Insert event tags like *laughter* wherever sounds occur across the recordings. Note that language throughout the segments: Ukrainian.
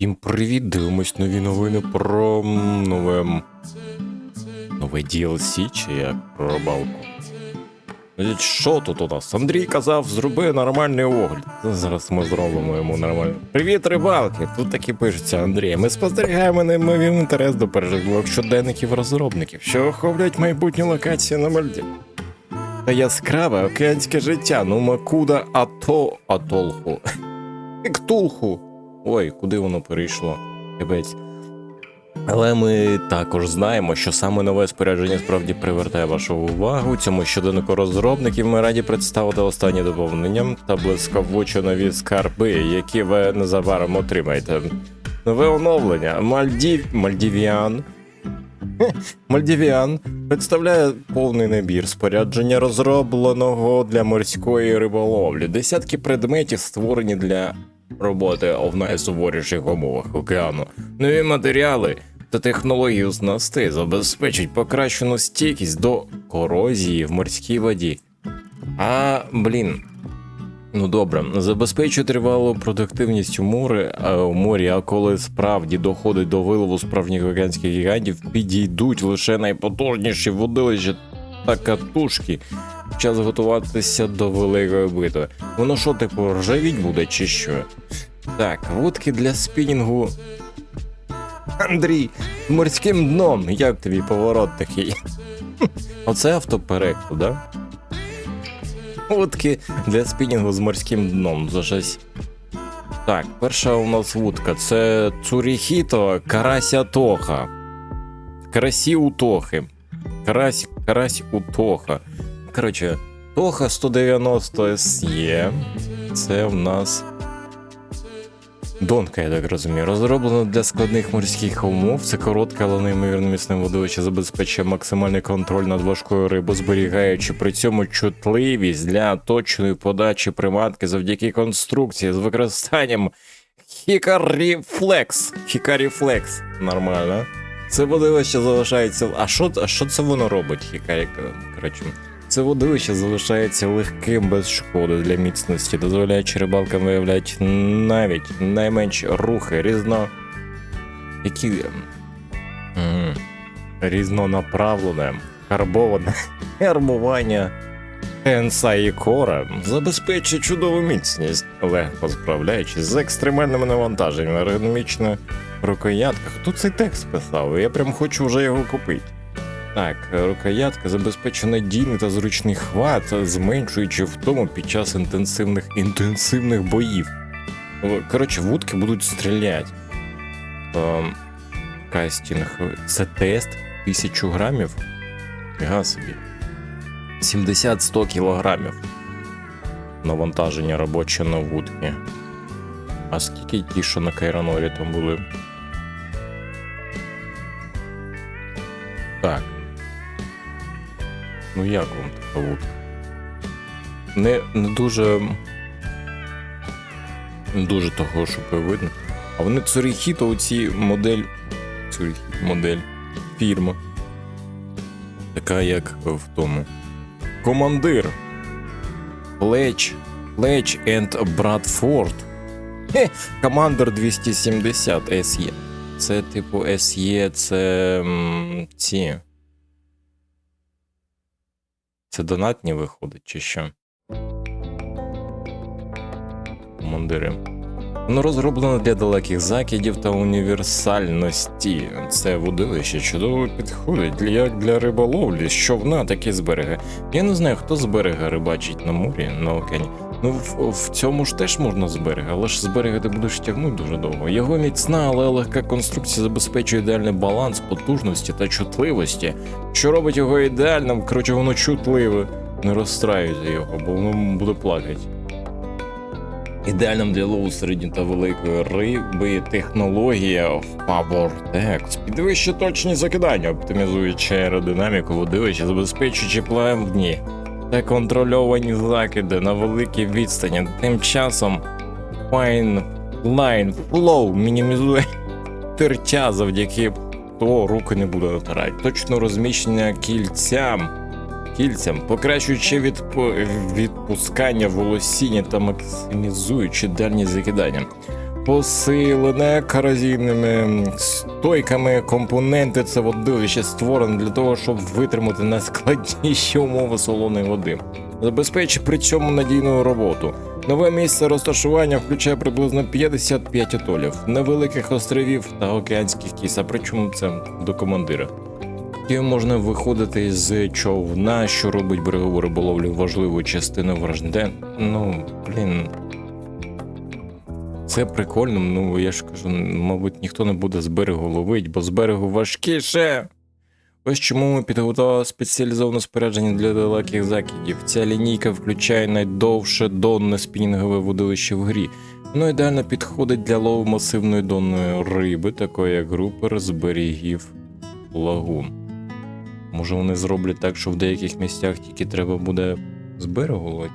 Всім привіт! Дивимось нові новини про нове. Нове DLC чи як про. Значить, Що тут у нас? Андрій казав, зроби нормальний огляд. Зараз ми зробимо йому нормально. Привіт, рибалки! Тут таки пишеться Андрій. Ми спостерігаємо неймовірний інтерес до пережиткових щоденників розробників, що охоплюють майбутню локацію на Мальдів. Та яскраве океанське життя, ну Макуда Ато Атолху. *laughs* Ктулху. Ой, куди воно перейшло? Капець. Але ми також знаємо, що саме нове спорядження справді привертає вашу увагу. Цьому щоденнику розробників ми раді представити останні доповнення та блискавучо нові скарби, які ви незабаром отримаєте. Нове оновлення Мальдів... Мальдівіан. *laughs* Мальдівіан представляє повний набір спорядження, розробленого для морської риболовлі. Десятки предметів створені для роботи в найсуворіших умовах океану. Нові матеріали та технології оснасти забезпечать покращену стійкість до корозії в морській воді. А, блін. Ну добре, забезпечує тривалу продуктивність у морі, а, у морі, а коли справді доходить до вилову справжніх океанських гігантів, підійдуть лише найпотужніші водилища та катушки. Час готуватися до великої битви. Воно що, типу, ржавіть буде чи що? Так, вудки для спінінгу. Андрій, морським дном, як тобі поворот такий? *laughs* Оце автопереклад, да? Вудки для спінінгу з морським дном. За щось. Так, перша у нас вудка це Цуріхіто Карася Тоха. Карасі Утохи. Карась, карась Утоха. Коротше, Тоха 190 SE. Це в нас. Донка, я так розумію. Розроблено для складних морських умов. Це коротке, але неймовірно міцне водовище забезпечує максимальний контроль над важкою рибою, зберігаючи при цьому чутливість для точної подачі приманки завдяки конструкції з використанням Хікаріфлекс. Хікаріфлекс. Нормально. Це водилище залишається. А що, а що це воно робить? Хікарі... Коротше. Це водилище залишається легким без шкоди для міцності, дозволяючи рибалкам виявляти навіть найменші рухи різно. Які. Різнонаправлене, карбоване армування *laughs* Енса і Кора забезпечує чудову міцність, легко справляючись з екстремальними навантаженнями, ергономічна рукоятка. Хто цей текст писав? Я прям хочу вже його купити. Так, рукоятка забезпечує надійний та зручний хват, зменшуючи втому під час інтенсивних інтенсивних боїв. Коротше, вудки будуть стріляти. Ем, кастінг. Це тест 1000 грамів. Фіга собі. 70-100 кілограмів. Навантаження робоче на вудки. А скільки ті, що на Кайранорі там були? Так. Ну як вам така вудка? Не, не дуже. Не дуже того, що видно. А вони Цуріхіто, оці модель. Цуріхіто модель. Фірма. Така як в тому. Командир. Плеч. Плеч and Брадфорд. Хе, Командер 270 SE. Це типу SE, це ці. Це донатні виходить, чи що? Командири. Воно розроблено для далеких закидів та універсальності. Це водилище чудово підходить як для риболовлі, з човна, так і з берега. Я не знаю, хто з берега рибачить на морі, на океані. Ну, в, в цьому ж теж можна з берега, але ж з берега ти будеш тягнути дуже довго. Його міцна, але легка конструкція забезпечує ідеальний баланс потужності та чутливості, що робить його ідеальним, коротше, воно чутливе. Не розстраюйте його, бо воно буде плакати. Ідеальним для лову середньої та великої риби технологія PowerTex. Підвищує точні закидання, оптимізуючи аеродинаміку водилища, забезпечуючи плавні та контрольовані закиди на великій відстані. Тим часом Fine Line Flow мінімізує тертя завдяки то руки не буде натирати. Точно розміщення кільцям. Кільцям, покращуючи відпу- відпускання волосіння та максимізуючи дальність закидання. Посилене корозійними стойками компоненти це водилище створено для того, щоб витримати найскладніші умови солоної води. Забезпечить при цьому надійну роботу. Нове місце розташування включає приблизно 55 атолів, невеликих островів та океанських кіс, а причому це до командира. І можна виходити з човна, що робить берегову риболовлю важливою частиною вражден. Ну, блін. Це прикольно, ну я ж кажу, мабуть, ніхто не буде з берегу ловить, бо з берегу важкіше. Ось чому ми підготували спеціалізоване спорядження для далеких закидів. Ця лінійка включає найдовше донне спінінгове водилище в грі. Воно ідеально підходить для лову масивної донної риби, такої як групер з берегів лагун. Може вони зроблять так, що в деяких місцях тільки треба буде з берегу ловити?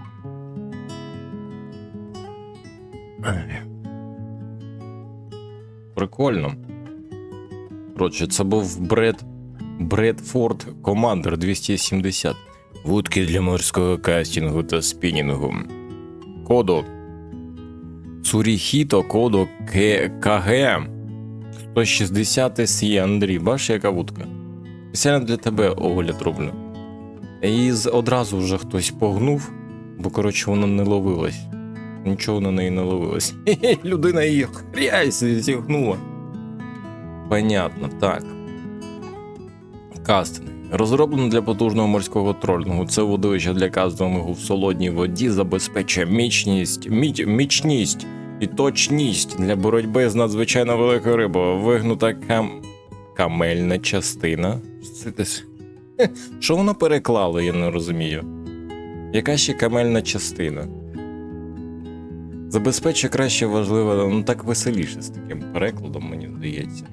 Прикольно. Коротше, це був Бред Бредфорд Командер 270. Вудки для морського кастингу та спінінгу. Коду Цуріхіто, коду К- КГ 160 Сі Андрій. Бачиш, яка вудка? Спеціально для тебе огляд роблю. І одразу вже хтось погнув, бо коротше вона не ловилась. Нічого на неї не ловилось. *laughs* Людина її хрясь зігнула. Понятно, так. Кастинг. Розроблено для потужного морського тролінгу. Це водилище для кастингу в солодній воді забезпечує міцність, міць, міцність і точність для боротьби з надзвичайно великою рибою. Вигнута кам... камельна частина. Це десь- Що воно переклало, я не розумію. Яка ще камельна частина? Забезпечує краще важливе, ну так веселіше з таким перекладом, мені здається.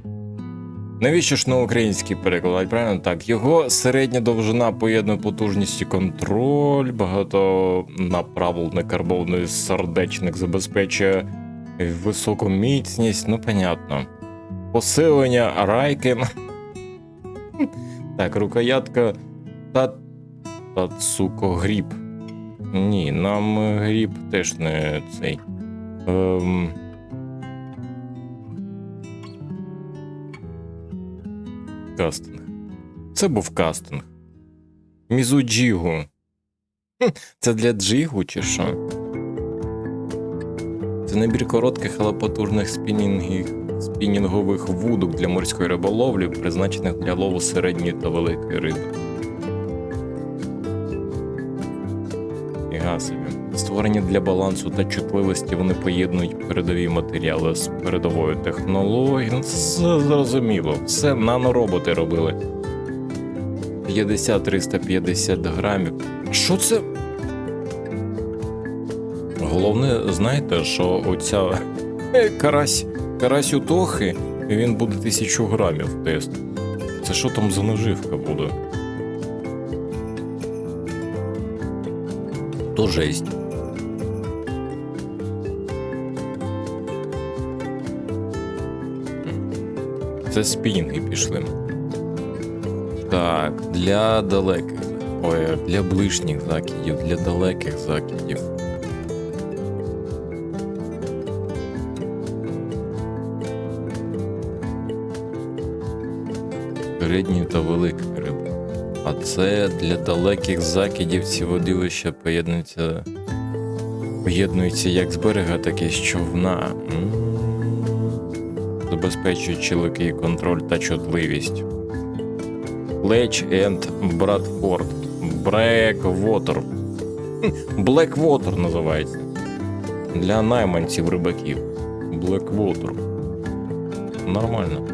Навіщо ж на український переклад? Правильно так. Його середня довжина поєднує потужність і контроль, багатонаправлений карбований сердечник забезпечує високу міцність, ну понятно. Посилення райкен. Так, рукоятка та. та цукогріб. Ні, нам е, гріб теж не цей. Ем... Кастинг. Це був кастинг. Мізу джігу. Це для джигу чи що? Це набір коротких, але потужних спінінгів, спінінгових вудок для морської риболовлі, призначених для лову середньої та великої риби. Фіга. Створені для балансу та чутливості, вони поєднують передові матеріали з передовою технологією. Ну, Це зрозуміло. Все нанороботи робили. 50-350 грамів. Що це? Головне, знаєте, що оця карась, карась у Тохи, він буде 1000 грамів тест. Це що там за наживка буде? То жесть. Це спінінги пішли. Так, для далеких. Ой, для ближніх закидів, для далеких закидів. Середні та великі риби. А це для далеких закидів ці водилища поєднуються. Поєднуються як з берега, так і з човна. М. Забезпечуючи легкий контроль та чутливість. Леч енд Брадфорд. Бреквотер. Блеквотер називається. Для найманців рибаків. Блеквотер. Нормально.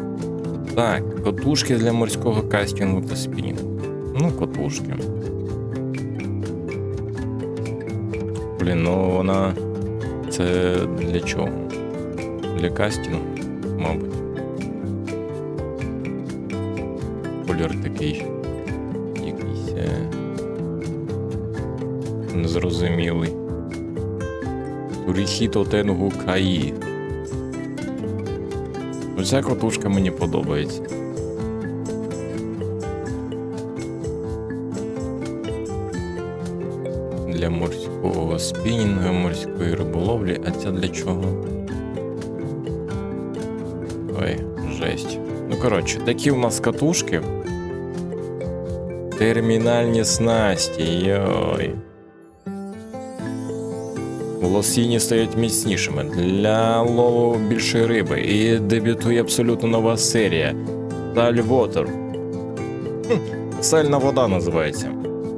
Так, котушки для морського кастингу та спінінгу. Ну, котушки. Блін, ну вона. Це для чого? Для кастингу, мабуть. Колір такий. Якийсь. Е... Незрозумілий. Туріхіто Тенгу Каї. Оця котушка мені подобається. Для морського спінінга, морської риболовлі, а ця для чого? Ой, жесть. Ну коротше, такі у нас катушки. Термінальні снасті, йой. Волосіні стають міцнішими для лову більшої риби. І дебютує абсолютно нова серія. Хм, Сальна вода називається.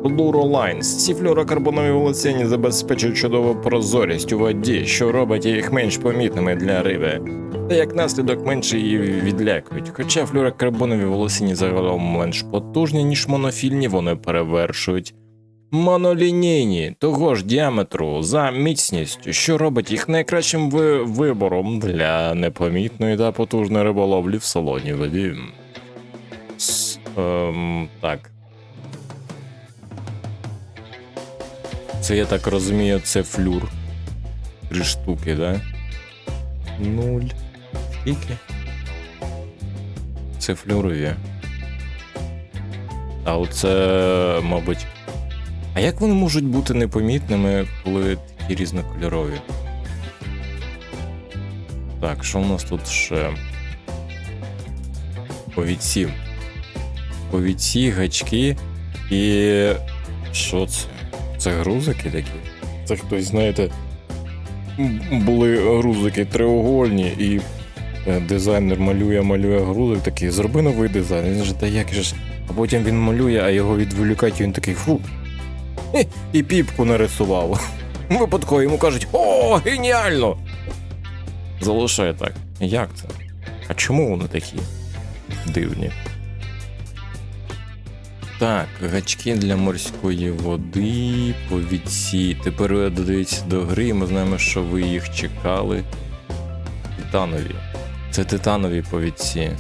Fluorolines. Ці флюорокарбонові волосіні забезпечують чудову прозорість у воді, що робить їх менш помітними для риби. Та як наслідок менше її відлякують. Хоча флюорокарбонові волосіні загалом менш потужні, ніж монофільні, вони перевершують монолінійні того ж діаметру за міцністю, що робить їх найкращим ви- вибором для непомітної та потужної риболовлі в солоній воді. С, ем, так. Це я так розумію, це флюр. Три штуки, да? Нуль. Скільки? Це флюрові. А оце, мабуть. А як вони можуть бути непомітними, коли такі різнокольорові? Так, що у нас тут ще? Повідці. Повідці, гачки і. Що це? Це грузики такі? Це хтось, знаєте, були грузики треугольні, і е, дизайнер малює, малює грузик такий, зроби новий дизайн. Він же та як же ж. А потім він малює, а його відволікають, і він такий фу. І піпку нарисував. *laughs* Випадково йому кажуть: О, геніально! Залишає так. Як це? А чому вони такі дивні? Так, гачки для морської води, повідці. Тепер додається до гри, і ми знаємо, що ви їх чекали. Титанові. Це титанові повідці.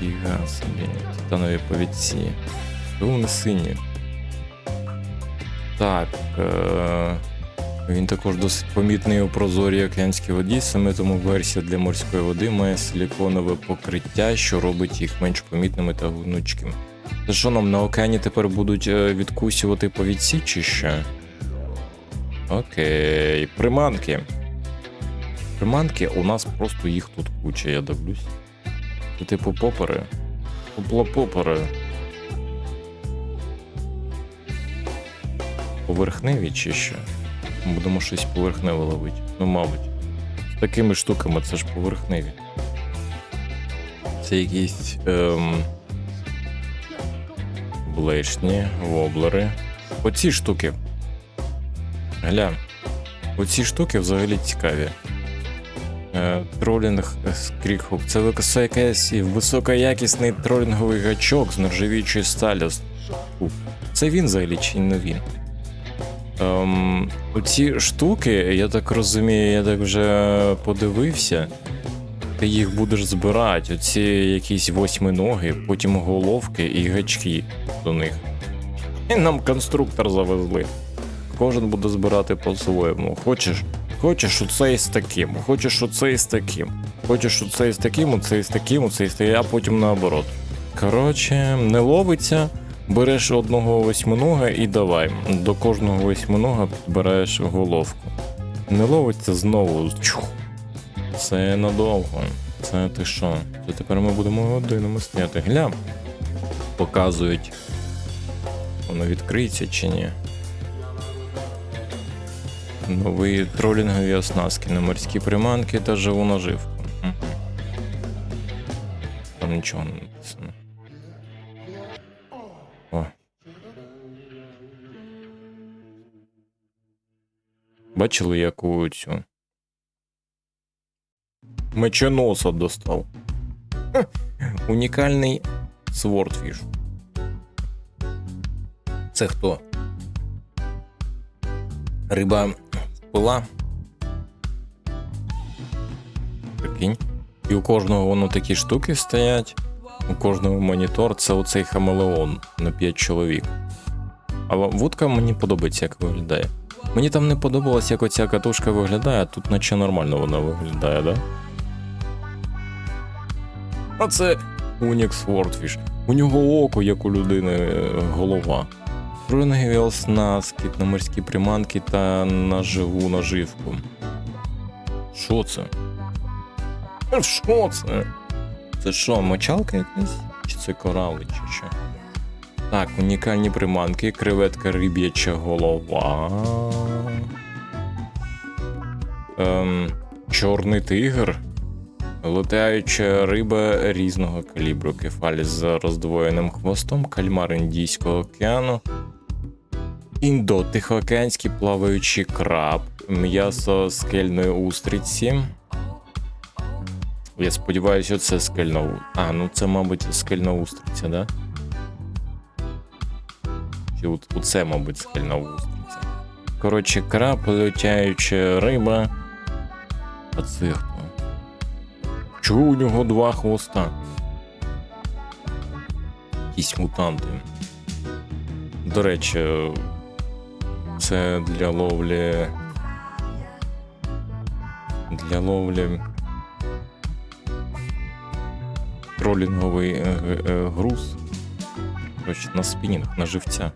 Фіга собі. Титанові повідці. Вони сині? Так. Е- він також досить помітний у прозорій океанській воді, саме тому версія для морської води має силіконове покриття, що робить їх менш помітними та гнучкими. Що нам на океані тепер будуть е, відкусювати повідці чи що? Окей, приманки. Приманки у нас просто їх тут куча, я дивлюсь. Це типу попери. Поплопопери. Поверхневі чи що? Будемо щось поверхневе ловити. Ну, мабуть. З такими штуками це ж поверхневі. Це якісь. Ем... Блешні, воблери. Оці штуки. Гля. Оці штуки взагалі цікаві. Е, тролінг скрікхук. Це якийсь високоякісний тролінговий гачок з нержавіючої сталі. Це він взагалі чи не він? Ем, оці штуки, я так розумію, я так вже подивився. Ти їх будеш збирати, оці якісь восьминоги, потім головки і гачки до них. І нам конструктор завезли. Кожен буде збирати по-своєму. Хочеш, хочеш оцей з таким, хочеш оцей з таким, хочеш оцей з таким, оцей з таким, оцей з таким, а потім наоборот. Коротше, не ловиться, береш одного восьминога і давай. До кожного восьминога підбираєш головку. Не ловиться знову. Чух. Це надовго. Це ти що? Це тепер ми будемо годинами стояти. Гля. Показують. Воно відкриється чи ні? Нові тролінгові оснастки на морські приманки та живу наживку. Там нічого не написано. О. Бачили, яку цю меченоса достав. Унікальний Swordfish. Це хто? Риба пила. Прикинь. І у кожного воно такі штуки стоять. У кожного монітор це оцей хамелеон на 5 чоловік. А вудка мені подобається, як виглядає. Мені там не подобалось, як оця катушка виглядає, а тут наче нормально вона виглядає, да? А це Unix Swordfish. У нього око, як у людини, е, голова. Оснастки на морські приманки та на живу наживку. Що це? Е, Що це? Це що, мочалка якась? Чи це корали, чи що? Так, унікальні приманки, креветка риб'яча голова. Ем, чорний тигр. Летаюча риба різного калібру, кефаль з роздвоєним хвостом, кальмар Індійського океану, індо-тихоокеанський плаваючий краб, м'ясо скельної устриці. Я сподіваюся, це скельна у- А, ну це, мабуть, скельна устриця, да? Чи оце, мабуть, скельна устриця. Коротше, краб, летяюча риба. А це хто? Чого у нього два хвоста? Якісь мутанти. До речі, це для ловлі. Для ловлі. Тролінговий е, е, груз. Коротше, на спінінг, на живця.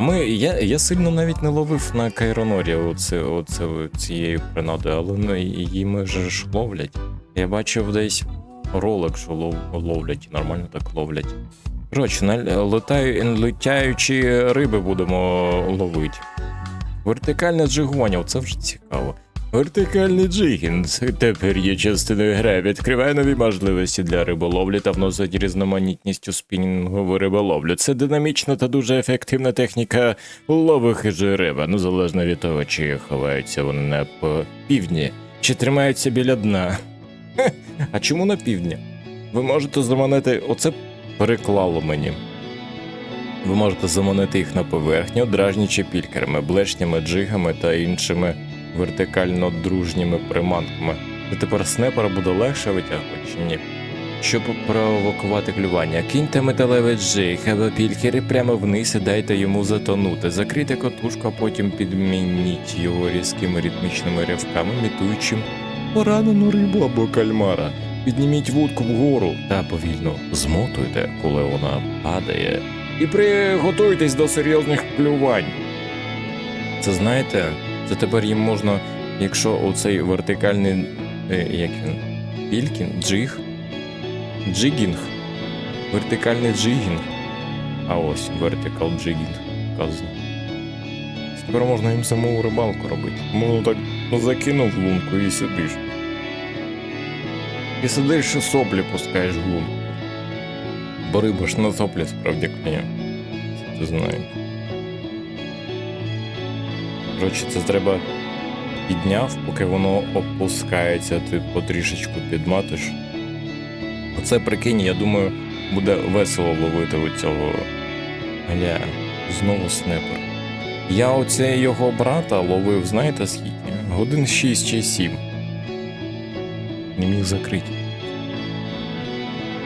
Ми, я, я сильно навіть не ловив на Кайронорі оце, оце, цією принадою, але її ми ж ловлять. Я бачив десь ролик, що лов, ловлять, нормально так ловлять. Коротше, летаю, летяючі риби будемо ловити. Вертикальне джигування, це вже цікаво. Вертикальний джигінг тепер є частиною гри, відкриває нові можливості для риболовлі та вносить різноманітність у спінінгову риболовлю. Це динамічна та дуже ефективна техніка лову хижої риби, ну залежно від того, чи ховаються вони на півдні, чи тримаються біля дна. А чому на півдні? Ви можете заманити. Оце переклало мені. Ви можете заманити їх на поверхню, дражнячи пількерами, блешнями, джигами та іншими вертикально дружніми приманками. Та тепер снайпера буде легше витягувати чи ні? Щоб провокувати клювання, киньте металевий джиг або пількери прямо вниз і дайте йому затонути. Закрийте котушку, а потім підмініть його різкими ритмічними рявками, мітуючим поранену рибу або кальмара. Підніміть вудку вгору та повільно змотуйте, коли вона падає. І приготуйтесь до серйозних клювань. Це знаєте, це тепер їм можна, якщо оцей вертикальний е, як він, пількін, джиг, джигінг, вертикальний джигінг. А ось вертикал джигінг казано. Тепер можна їм саму рибалку робити. Можна так закинув лунку і сидиш. І сидиш і соплі пускаєш в лунку. Бо риба ж на соплі справді клює. Це ти. Коротше, це треба підняв, поки воно опускається, ти потрішечку підматиш. Оце прикинь, я думаю, буде весело ловити у цього. Гля, знову снайпер. Я оце його брата ловив, знаєте скільки? Годин 6 чи 7. Не міг закрити.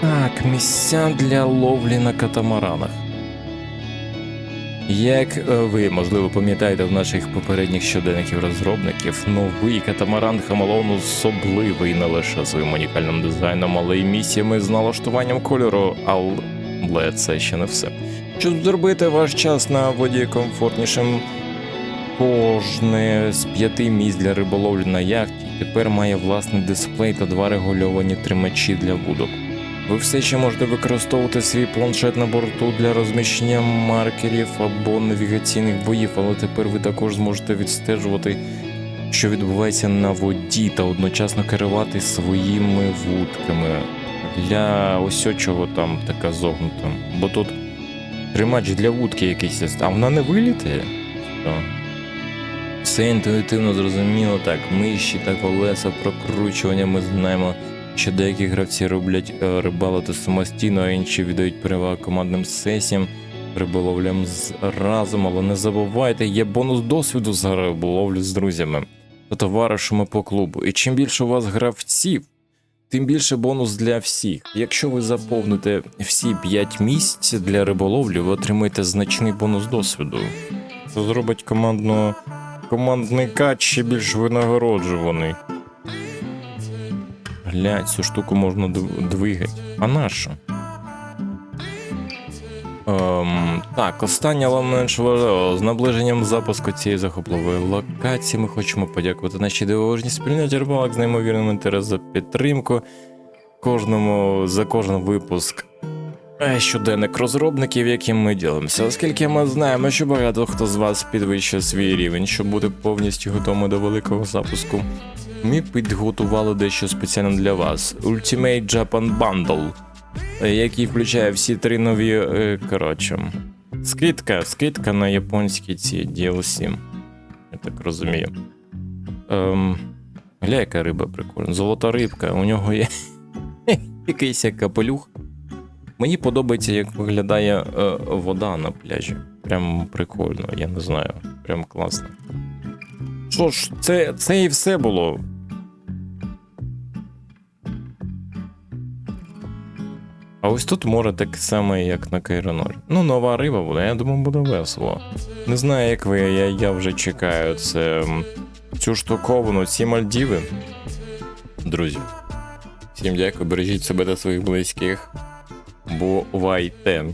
Так, місця для ловлі на катамаранах. Як е, ви, можливо, пам'ятаєте в наших попередніх щоденників розробників, новий катамаран Хамалон особливий не лише своїм унікальним дизайном, але й місіями з налаштуванням кольору, але це ще не все. Щоб зробити ваш час на воді комфортнішим, кожне з п'яти місць для риболовлі на яхті тепер має власний дисплей та два регульовані тримачі для вудок. Ви все ще можете використовувати свій планшет на борту для розміщення маркерів або навігаційних боїв, але тепер ви також зможете відстежувати, що відбувається на воді, та одночасно керувати своїми вудками. Для ось чого там така зогнута. Бо тут тримач для вудки якийсь, а вона не вилітає. Все інтуїтивно зрозуміло, так, миші та колеса прокручування ми знаємо що деякі гравці роблять е, рибалити самостійно, а інші віддають перевагу командним сесіям, риболовлям з разом, але не забувайте, є бонус досвіду за риболовлю з друзями та товаришами по клубу. І чим більше у вас гравців, тим більше бонус для всіх. Якщо ви заповните всі 5 місць для риболовлі, ви отримаєте значний бонус досвіду. Це зробить командного командний кат ще більш винагороджуваний. Глянь, цю штуку можна двигати. А на що? Ем, так, останнє, але менш важливо. З наближенням запуску цієї захопливої локації ми хочемо подякувати нашій дивовижній спільноті рибалок з неймовірним інтересом за підтримку. кожному за кожен випуск е, щоденник розробників, яким ми ділимося, оскільки ми знаємо, що багато хто з вас підвищує свій рівень, щоб бути повністю готовим до великого запуску. Ми підготували дещо спеціально для вас: Ultimate Japan Bundle, який включає всі три нові. е, Коротше, скидка, скидка на японські ці DLC. Я так розумію. Ем, гля, яка риба прикольна. Золота рибка, у нього є *laughs* якийсь як капелюх. Мені подобається, як виглядає е, вода на пляжі. Прям прикольно, я не знаю. Прям класно. Що ж, це, це і все було. А ось тут море таке саме, як на Кайроноль. Ну, нова риба буде, я думаю, буде весело. Не знаю, як ви, я, я вже чекаю це, цю штуковину, ці Мальдіви. Друзі, всім дякую, бережіть себе та своїх близьких. Бувайте.